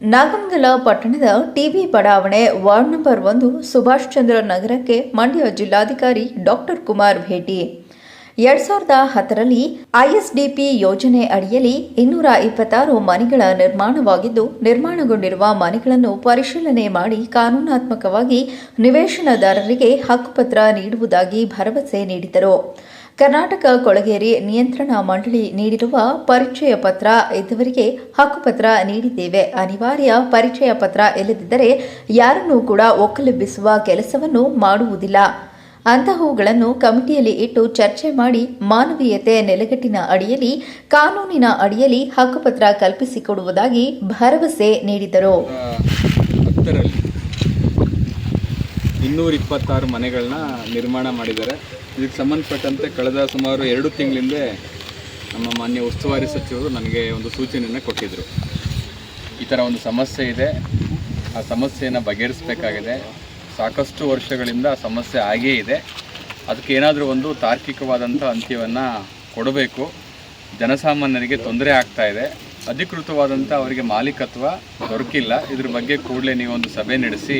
ನಾಗಮಂಗಲ ಪಟ್ಟಣದ ಟಿಬಿ ಬಡಾವಣೆ ward number ಒಂದು ಸುಭಾಷ್ ಚಂದ್ರ ನಗರಕ್ಕೆ ಮಂಡ್ಯ ಜಿಲ್ಲಾಧಿಕಾರಿ ಡಾಕ್ಟರ್ ಕುಮಾರ್ ಭೇಟಿ. ಎರಡ್ ಸಾವಿರದ ಹತ್ತರಲ್ಲಿ ಐಎಸ್ಡಿಪಿ ಯೋಜನೆ ಅಡಿಯಲ್ಲಿ ಇನ್ನೂರ ಇಪ್ಪತ್ತಾರು ಮನೆಗಳ ನಿರ್ಮಾಣವಾಗಿದ್ದು, ನಿರ್ಮಾಣಗೊಂಡಿರುವ ಮನೆಗಳನ್ನು ಪರಿಶೀಲನೆ ಮಾಡಿ ಕಾನೂನಾತ್ಮಕವಾಗಿ ನಿವೇಶನದಾರರಿಗೆ ಹಕ್ಕುಪತ್ರ ನೀಡುವುದಾಗಿ ಭರವಸೆ ನೀಡಿದರು. ಕರ್ನಾಟಕ ಕೊಳಗೇರಿ ನಿಯಂತ್ರಣ ಮಂಡಳಿ ನೀಡಿರುವ ಪರಿಚಯ ಪತ್ರ ಇದ್ದವರಿಗೆ ಹಕ್ಕುಪತ್ರ ನೀಡಿದ್ದೇವೆ. ಅನಿವಾರ್ಯ ಪರಿಚಯ ಪತ್ರ ಇಲ್ಲದಿದ್ದರೆ ಯಾರನ್ನೂ ಕೂಡ ಒಕ್ಕಲೆಬ್ಬಿಸುವ ಕೆಲಸವನ್ನು ಮಾಡುವುದಿಲ್ಲ. ಅಂತಹವುಗಳನ್ನು ಕಮಿಟಿಯಲ್ಲಿ ಇಟ್ಟು ಚರ್ಚೆ ಮಾಡಿ ಮಾನವೀಯತೆ ನೆಲೆಗಟ್ಟಿನ ಅಡಿಯಲ್ಲಿ, ಕಾನೂನಿನ ಅಡಿಯಲ್ಲಿ ಹಕ್ಕುಪತ್ರ ಕಲ್ಪಿಸಿಕೊಡುವುದಾಗಿ ಭರವಸೆ ನೀಡಿದರು. ಇನ್ನೂರ ಇಪ್ಪತ್ತಾರು ಮನೆಗಳನ್ನ ನಿರ್ಮಾಣ ಮಾಡಿದ್ದಾರೆ. ಇದಕ್ಕೆ ಸಂಬಂಧಪಟ್ಟಂತೆ ಕಳೆದ ಸುಮಾರು ಎರಡು ತಿಂಗಳಿಂದೆ ನಮ್ಮ ಮಾನ್ಯ ಉಸ್ತುವಾರಿ ಸಚಿವರು ನನಗೆ ಒಂದು ಸೂಚನೆಯನ್ನು ಕೊಟ್ಟಿದ್ದರು ಈ ಥರ ಒಂದು ಸಮಸ್ಯೆ ಇದೆ. ಆ ಸಮಸ್ಯೆಯನ್ನು ಬಗೆಹರಿಸಬೇಕಾಗಿದೆ. ಸಾಕಷ್ಟು ವರ್ಷಗಳಿಂದ ಆ ಸಮಸ್ಯೆ ಆಗೇ ಇದೆ. ಅದಕ್ಕೆ ಏನಾದರೂ ಒಂದು ತಾರ್ಕಿಕವಾದಂಥ ಅಂತ್ಯವನ್ನು ಕೊಡಬೇಕು. ಜನಸಾಮಾನ್ಯರಿಗೆ ತೊಂದರೆ ಆಗ್ತಾ ಇದೆ. ಅಧಿಕೃತವಾದಂಥ ಅವರಿಗೆ ಮಾಲೀಕತ್ವ ದೊರಕಿಲ್ಲ. ಇದ್ರ ಬಗ್ಗೆ ಕೂಡಲೇ ನೀವೊಂದು ಸಭೆ ನಡೆಸಿ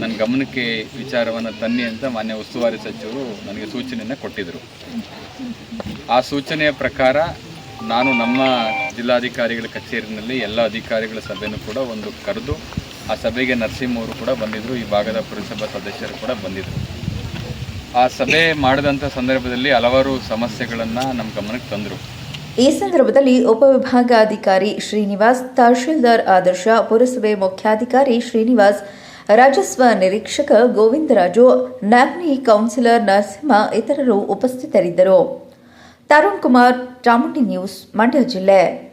ನನ್ನ ಗಮನಕ್ಕೆ ವಿಚಾರವನ್ನು ತನ್ನಿ ಅಂತ ಮಾನ್ಯ ಉಸ್ತುವಾರಿ ಸಚಿವರು ನನಗೆ ಸೂಚನೆಯನ್ನು ಕೊಟ್ಟಿದ್ದರು ಆ ಸೂಚನೆಯ ಪ್ರಕಾರ ನಾನು ನಮ್ಮ ಜಿಲ್ಲಾಧಿಕಾರಿಗಳ ಕಚೇರಿನಲ್ಲಿ ಎಲ್ಲ ಅಧಿಕಾರಿಗಳ ಸಭೆಯನ್ನು ಕೂಡ ಒಂದು ಕರೆದು, ಆ ಸಭೆಗೆ ನರಸಿಂಹವರು ಕೂಡ ಬಂದಿದ್ದರು ಈ ಭಾಗದ ಪುರಸಭಾ ಸದಸ್ಯರು ಕೂಡ ಬಂದಿದ್ದರು ಆ ಸಭೆ ಮಾಡಿದಂಥ ಸಂದರ್ಭದಲ್ಲಿ ಹಲವಾರು ಸಮಸ್ಯೆಗಳನ್ನು ನಮ್ಮ ಗಮನಕ್ಕೆ ತಂದರು. ಈ ಸಂದರ್ಭದಲ್ಲಿ ಉಪವಿಭಾಗಾಧಿಕಾರಿ ಶ್ರೀನಿವಾಸ್, ತಹಶೀಲ್ದಾರ್ ಆದರ್ಶ, ಪುರಸಭೆ ಮುಖ್ಯಾಧಿಕಾರಿ ಶ್ರೀನಿವಾಸ್ ರಾಜಸ್ವ ನಿರೀಕ್ಷಕ ಗೋವಿಂದರಾಜು, ನ್ಯಾಪ್ನಿ ಕೌನ್ಸಿಲರ್ ನರಸಿಂಹ ಇತರರು ಉಪಸ್ಥಿತರಿದ್ದರು. ತರುಣ್ ಕುಮಾರ್, ಚಾಮುಂಡಿ ನ್ಯೂಸ್, ಮಂಡ್ಯ ಜಿಲ್ಲೆ.